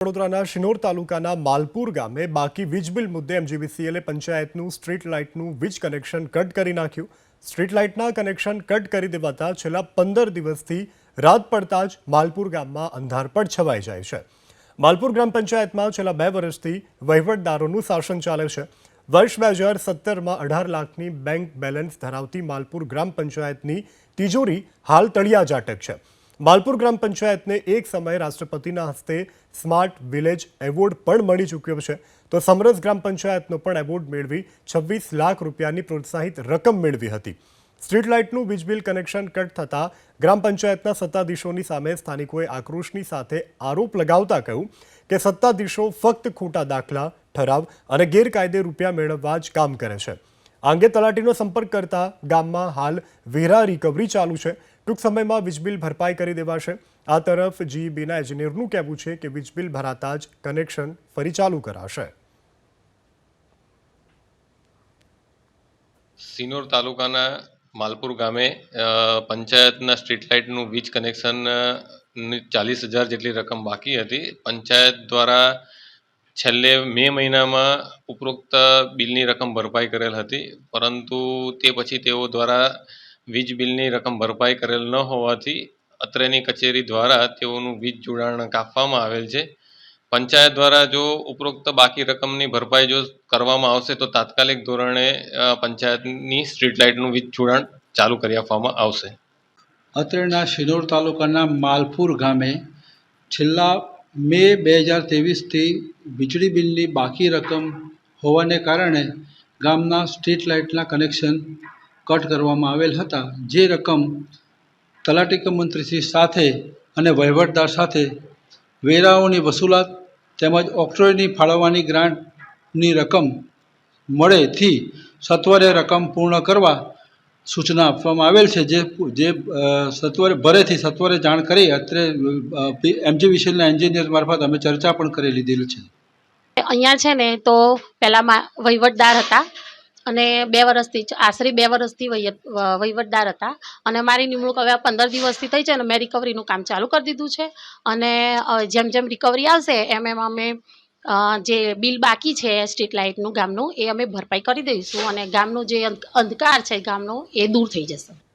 વડોદરાના શિનોર તાલુકાના માલપુર ગામે બાકી વીજ બિલ મુદ્દે એમજીવીસીએલે પંચાયતનું સ્ટ્રીટ લાઇટનું વીજ કનેક્શન કટ કરી નાખ્યું. સ્ટ્રીટ લાઇટના કનેક્શન કટ કરી દેવાતા છેલ્લા પંદર દિવસથી રાત પડતા જ માલપુર ગામમાં અંધારપટ છવાઈ જાય છે. માલપુર ગ્રામ પંચાયતમાં છેલ્લા બે વર્ષથી વહીવટદારોનું શાસન ચાલે છે. વર્ષ બે હજાર સત્તરમાં અઢાર લાખની બેંક બેલેન્સ ધરાવતી માલપુર ગ્રામ પંચાયતની તિજોરી હાલ તળિયા જાટક છે. માલપુર ગ્રામ પંચાયતને એક સમયે રાષ્ટ્રપતિના હસ્તે સ્માર્ટ વિલેજ એવોર્ડ પણ મળી ચૂક્યો છે. તો સમરસ ગ્રામ પંચાયતનો પણ એવોર્ડ મેળવી છવ્વીસ લાખ રૂપિયાની પ્રોત્સાહિત રકમ મેળવી હતી. સ્ટ્રીટ લાઇટનું વીજ બિલ કનેક્શન કટ થતાં ગ્રામ પંચાયતના સત્તાધીશોની સામે સ્થાનિકોએ આક્રોશની સાથે આરોપ લગાવતા કહ્યું કે સત્તાધીશો ફક્ત ખોટા દાખલા, ઠરાવ અને ગેરકાયદે રૂપિયા મેળવવા જ કામ કરે છે. આ અંગે તલાટીનો સંપર્ક કરતા ગામમાં હાલ વેરા રિકવરી ચાલુ છે. ટૂંક સમયમાં વીજબિલ ભરપાઈ કરી દેવાશે. આ તરફ જીઈબીના એન્જિનિયરનું કહેવું છે કે વીજબિલ ભરાતા જ કનેક્શન ફરી ચાલુ કરાશે. સિનોર તાલુકાના માલપુર ગામે પંચાયતના સ્ટ્રીટ લાઇટનું વીજ કનેક્શન ચાલીસ હજાર જેટલી રકમ બાકી હતી. પંચાયત દ્વારા છેલ્લે મે મહિનામાં ઉપરોક્ત બિલની રકમ ભરપાઈ કરેલ હતી, પરંતુ તે પછી તેઓ દ્વારા વીજ બિલની રકમ ભરપાઈ કરેલ ન હોવાથી અત્રેની કચેરી દ્વારા તેઓનું વીજ જોડાણ કાપવામાં આવેલ છે. પંચાયત દ્વારા જો ઉપરોક્ત બાકી રકમની ભરપાઈ જો કરવામાં આવશે, તો તાત્કાલિક ધોરણે પંચાયતની સ્ટ્રીટ લાઇટનું વીજ જોડાણ ચાલુ કરી આપવામાં આવશે. અત્રેના શિનોર તાલુકાના માલપુર ગામે છેલ્લા મે બે હજાર ત્રેવીસથી વીજળી બિલની બાકી રકમ હોવાને કારણે ગામના સ્ટ્રીટ લાઇટના કનેક્શન કટ કરવામાં આવેલ હતા. જે રકમ તલાટી મંત્રીશ્રી સાથે અને વહીવટદાર સાથે વેરાઓની વસૂલાત તેમજ ઓક્ટ્રોયની ફાળવવાની ગ્રાન્ટની રકમ મળેથી સત્વરે રકમ પૂર્ણ કરવા સૂચના આપવામાં આવેલ છે જે જે સત્વરે, ભરેથી સત્વરે જાણ કરી અત્રે એમજી વિશેલના એન્જિનિયર મારફત અમે ચર્ચા પણ કરી લીધેલી છે. અહીંયા છે ને તો પહેલાં વહીવટદાર હતા અને બે વર્ષથી આશરે બે વર્ષથી વહીવટ- વહીવટદાર હતા અને મારી નિમણૂક હવે પંદર દિવસથી થઈ છે અને મેં રિકવરીનું કામ ચાલુ કરી દીધું છે. અને જેમ જેમ રિકવરી આવશે એમ એમ અમે જે બિલ બાકી છે સ્ટ્રીટ લાઇટનું ગામનું, એ અમે ભરપાઈ કરી દઈશું અને ગામનો જે અંધ- અંધકાર છે ગામનો, એ દૂર થઈ જશે.